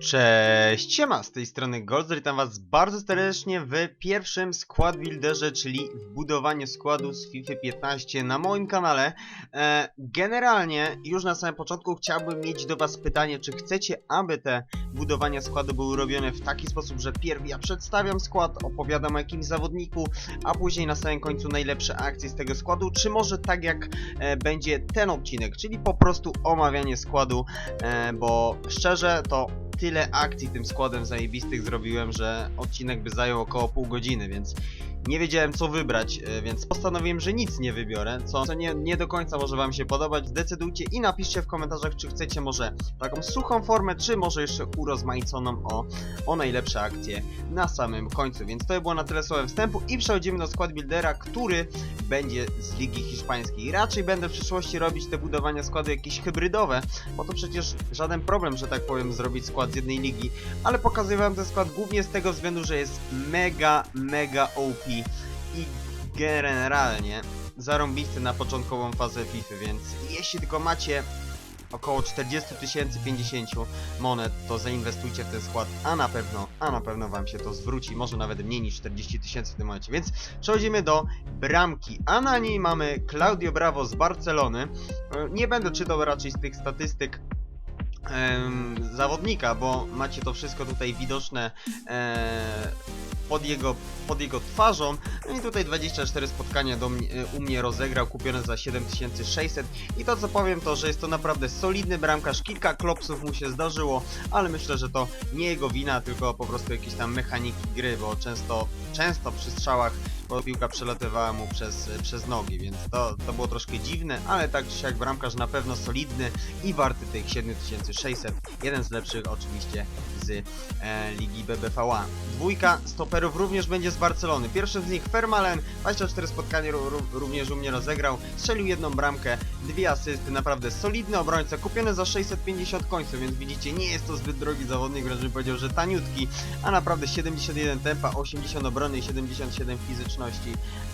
Cześć, siema, z tej strony Goldzor, witam was bardzo serdecznie w pierwszym skład builderze, czyli w budowaniu składu z FIFA 15 na moim kanale. E, generalnie, już na samym początku chciałbym mieć do was pytanie, czy chcecie, aby te budowania składu były robione w taki sposób, że pierw ja przedstawiam skład, opowiadam o jakimś zawodniku, a później na samym końcu najlepsze akcje z tego składu, czy może tak jak e, będzie ten odcinek, czyli po prostu omawianie składu, e, bo szczerze to tyle akcji tym składem zajebistych zrobiłem, że odcinek by zajął około pół godziny, więc nie wiedziałem co wybrać, e, więc postanowiłem, że nic nie wybiorę, co, co nie, nie do końca może wam się podobać. Zdecydujcie i napiszcie w komentarzach, czy chcecie może taką suchą formę, czy może jeszcze urozmaiconą o, o najlepsze akcje na samym końcu. Więc to było na tyle słowem wstępu i przechodzimy do skład buildera, który będzie z Ligi Hiszpańskiej. Raczej będę w przyszłości robić te budowania składu jakieś hybrydowe, bo to przecież żaden problem, że tak powiem, zrobić skład z jednej ligi, ale pokazuję wam ten skład głównie z tego względu, że jest mega, mega OP i generalnie zarąbisty na początkową fazę FIFA, więc jeśli tylko macie około 40 tysięcy 50 monet, to zainwestujcie w ten skład, a na pewno, a na pewno wam się to zwróci, może nawet mniej niż 40 tysięcy w tym momencie, więc przechodzimy do bramki, a na niej mamy Claudio Bravo z Barcelony, nie będę czytał raczej z tych statystyk em, zawodnika, bo macie to wszystko tutaj widoczne e, pod, jego, pod jego twarzą. No i tutaj 24 spotkania do mnie, u mnie rozegrał, kupione za 7600 i to co powiem to, że jest to naprawdę solidny bramkarz, kilka klopsów mu się zdarzyło, ale myślę, że to nie jego wina, tylko po prostu jakieś tam mechaniki gry, bo często, często przy strzałach bo piłka przelatywała mu przez, przez nogi, więc to, to było troszkę dziwne, ale tak czy siak bramkarz na pewno solidny i warty tych 7600. Jeden z lepszych oczywiście z e, ligi BBVA. Dwójka stoperów również będzie z Barcelony. Pierwszy z nich Fermalen, 24 spotkania ró- ró- również u mnie rozegrał, strzelił jedną bramkę, dwie asysty, naprawdę solidny obrońca, kupiony za 650 końców, więc widzicie, nie jest to zbyt drogi zawodnik, wręcz bym powiedział, że taniutki, a naprawdę 71 tempa, 80 obrony i 77 fizyczności,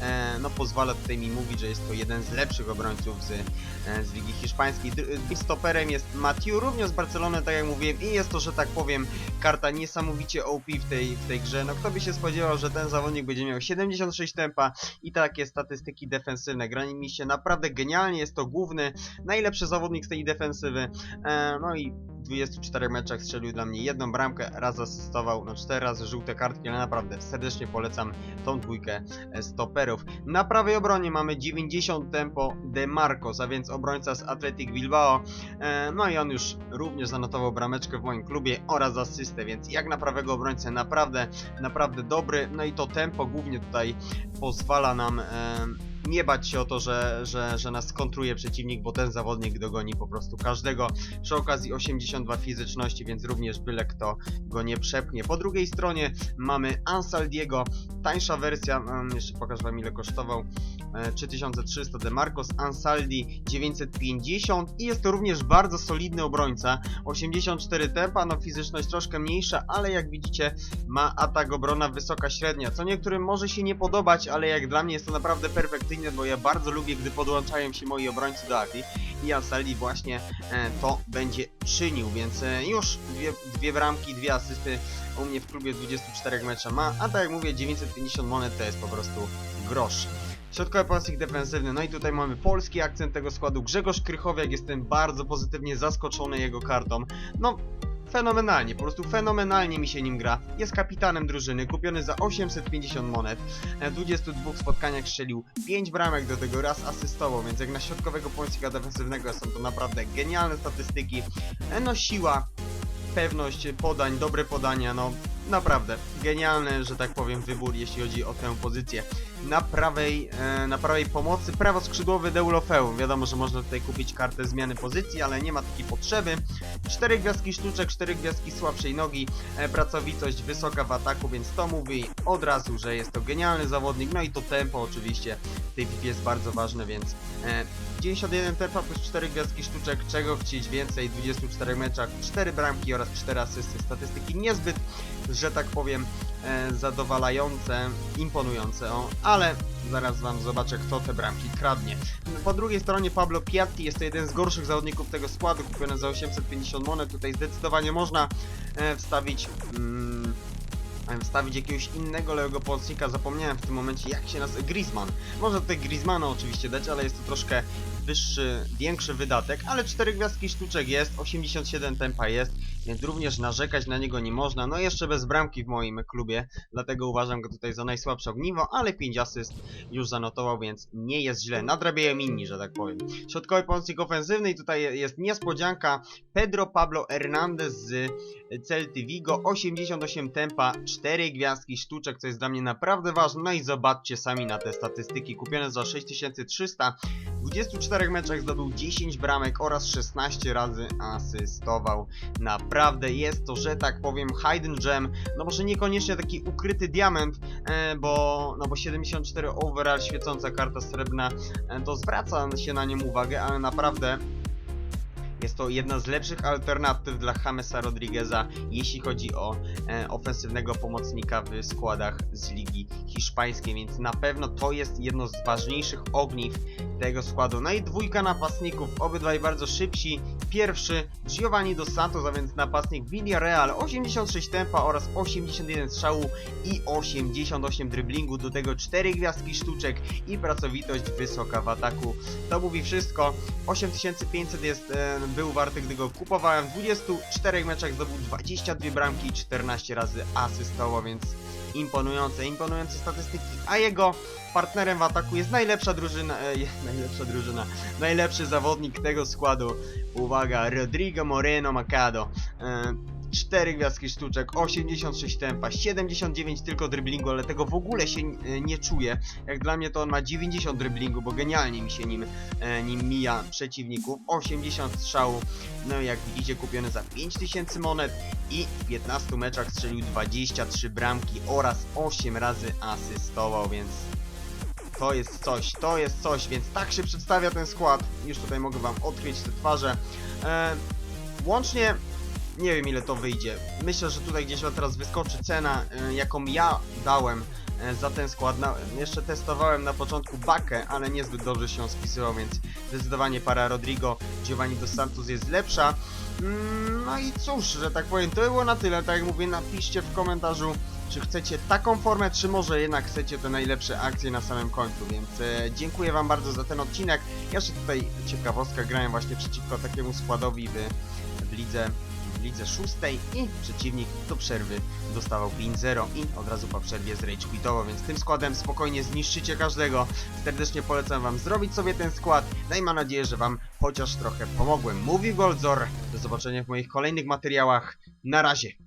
e, no pozwala tutaj mi mówić, że jest to jeden z lepszych obrońców z, e, z Ligi Hiszpańskiej. Stoperem jest Matiu, również z Barcelony, tak jak mówiłem, i jest to, że tak powiem, karta niesamowicie OP w tej, w tej grze. No kto by się spodziewał, że ten zawodnik będzie miał 76 tempa i takie statystyki defensywne. Granie mi się naprawdę genialnie, jest to główny, najlepszy zawodnik z tej defensywy. E, no i 24 meczach strzelił dla mnie jedną bramkę, raz asystował, no cztery razy żółte kartki, ale naprawdę serdecznie polecam tą dwójkę e, stoperów. Na prawej obronie mamy 90 tempo De Marcos, a więc obrońca z Athletic Bilbao. E, no i on już również zanotował brameczkę w moim klubie oraz asystę, więc jak na prawego obrońcę naprawdę, naprawdę dobry. No i to tempo głównie tutaj pozwala nam e, nie bać się o to, że, że, że nas kontruje przeciwnik, bo ten zawodnik dogoni po prostu każdego. Przy okazji 82 fizyczności, więc również byle kto go nie przepchnie. Po drugiej stronie mamy Ansaldiego, tańsza wersja, jeszcze pokażę wam ile kosztował. E, 3300 Demarcos, Ansaldi 950 i jest to również bardzo solidny obrońca. 84 tempa, no fizyczność troszkę mniejsza, ale jak widzicie ma atak obrona wysoka średnia, co niektórym może się nie podobać, ale jak dla mnie jest to naprawdę perfekcyjne, bo ja bardzo lubię, gdy podłączają się moi obrońcy do akcji i Ansaldi właśnie e, to będzie czynił, więc e, już dwie, dwie bramki, dwie asysty u mnie w klubie 24 mecze ma, a tak jak mówię 950 monet to jest po prostu grosz. Środkowy pomocnik defensywny, no i tutaj mamy polski akcent tego składu, Grzegorz Krychowiak, jestem bardzo pozytywnie zaskoczony jego kartą, no fenomenalnie, po prostu fenomenalnie mi się nim gra, jest kapitanem drużyny, kupiony za 850 monet, w 22 spotkaniach strzelił 5 bramek, do tego raz asystował, więc jak na środkowego pomocnika defensywnego są to naprawdę genialne statystyki, no siła, pewność podań, dobre podania, no naprawdę genialny, że tak powiem, wybór, jeśli chodzi o tę pozycję. Na prawej, e, na prawej pomocy prawoskrzydłowy Deulofeum. Wiadomo, że można tutaj kupić kartę zmiany pozycji, ale nie ma takiej potrzeby. 4 gwiazdki sztuczek, 4 gwiazdki słabszej nogi, e, pracowitość wysoka w ataku, więc to mówi od razu, że jest to genialny zawodnik. No i to tempo oczywiście w tej piłce jest bardzo ważne, więc e, 91 tempa plus 4 gwiazdki sztuczek, czego chcieć więcej, w 24 meczach, 4 bramki oraz 4 asysty. Statystyki niezbyt, że tak powiem, e, zadowalające, imponujące, o, ale zaraz wam zobaczę, kto te bramki kradnie. Po drugiej stronie Pablo Piatti jest to jeden z gorszych zawodników tego składu, kupiony za 850 monet. Tutaj zdecydowanie można e, wstawić. Mm, e, Wstawić jakiegoś innego lewego pomocnika, zapomniałem w tym momencie jak się nazywa, Griezmann. Można tutaj Griezmana oczywiście dać, ale jest to troszkę wyższy, większy wydatek, ale 4 gwiazdki sztuczek jest, 87 tempa jest, więc również narzekać na niego nie można. No jeszcze bez bramki w moim klubie, dlatego uważam go tutaj za najsłabsze ogniwo, ale 5 asyst już zanotował, więc nie jest źle. Nadrabiają inni, że tak powiem. Środkowy pomocnik ofensywny i tutaj jest niespodzianka Pedro Pablo Hernandez z Celty Vigo, 88 tempa, 4 gwiazdki sztuczek, co jest dla mnie naprawdę ważne. No i zobaczcie sami na te statystyki. Kupione za 6300, w 24 meczach zdobył 10 bramek oraz 16 razy asystował. Naprawdę jest to, że tak powiem, hidden gem. No może niekoniecznie taki ukryty diament, e, bo, no bo 74 overall, świecąca karta srebrna, e, to zwraca się na nią uwagę, ale naprawdę jest to jedna z lepszych alternatyw dla Jamesa Rodrigueza, jeśli chodzi o e, ofensywnego pomocnika w składach z ligi hiszpańskiej, więc na pewno to jest jedno z ważniejszych ogniw tego składu. No i dwójka napastników, obydwaj bardzo szybsi. Pierwszy Giovanni Dos Santos, a więc napastnik Villarreal, 86 tempa oraz 81 strzału i 88 driblingu, do tego 4 gwiazdki sztuczek i pracowitość wysoka w ataku. To mówi wszystko. 8500 jest, e, był warty, gdy go kupowałem. W 24 meczach zdobył 22 bramki i 14 razy asystował, więc imponujące, imponujące statystyki. A jego partnerem w ataku jest najlepsza drużyna, e, najlepsza drużyna, najlepszy zawodnik tego składu. Uwaga, Rodrigo Moreno Macado. E, 4 gwiazdki sztuczek, 86 tempa, 79 tylko driblingu, ale tego w ogóle się e, nie czuję. Jak dla mnie to on ma 90 driblingu, bo genialnie mi się nim, e, nim mija przeciwników. 80 strzału, no jak widzicie kupiony za 5000 monet i w 15 meczach strzelił 23 bramki oraz 8 razy asystował, więc to jest coś, to jest coś, więc tak się przedstawia ten skład. Już tutaj mogę wam odkryć te twarze. E, łącznie nie wiem ile to wyjdzie. Myślę, że tutaj gdzieś teraz wyskoczy cena, e, jaką ja dałem e, za ten skład. Na, jeszcze testowałem na początku Bakę, ale niezbyt dobrze się spisywał, więc zdecydowanie para Rodrigo, Giovanni Dos Santos jest lepsza. Mm, No i cóż, że tak powiem, to było na tyle. Tak jak mówię, napiszcie w komentarzu, czy chcecie taką formę, czy może jednak chcecie te najlepsze akcje na samym końcu, więc e, dziękuję wam bardzo za ten odcinek. Jeszcze tutaj ciekawostka, grałem właśnie przeciwko takiemu składowi w lidze w lidze szóstej i przeciwnik do przerwy dostawał 5-0 i od razu po przerwie zrage quitował, więc tym składem spokojnie zniszczycie każdego. Serdecznie polecam wam zrobić sobie ten skład, no i mam nadzieję, że wam chociaż trochę pomogłem. Mówił Goldzor, do zobaczenia w moich kolejnych materiałach, na razie.